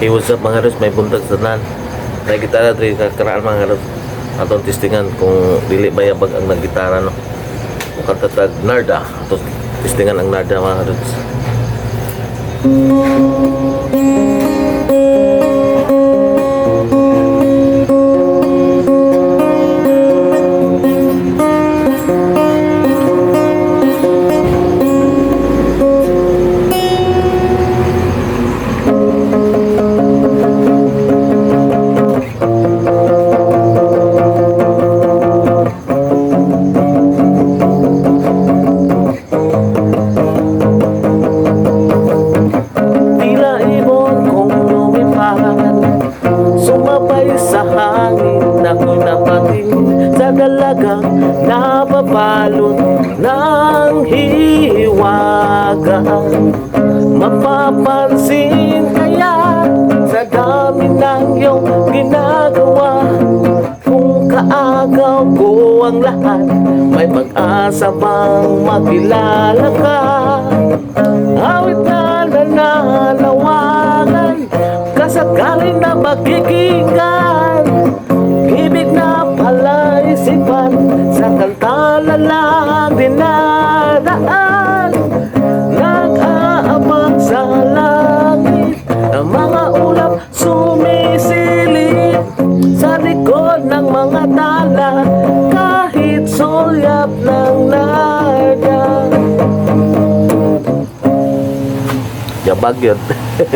Hey, what's up mga halos? May buntag sa tanan. May gitara diri kakaraan mga halos. Atong testingan kung dili ba yabag ang naggitara no. Kung katatag narda. Atong testingan ang narda mga halos. Sumabay sa hangin Ako'y napating sa dalagang Nababalot ng hiwaga. Mapapansin kaya Sa dami ng iyong ginagawa Kung kaagaw ko ang lahat May pag-asa bang makilala ka Magkikinggan Ibig na palaisipan Sa kanta na lang dinadaan. Nag-aabang sa langit Ang mga ulap sumisilip Sa likod ng mga tala. Kahit sulyap ng narda Yabag yun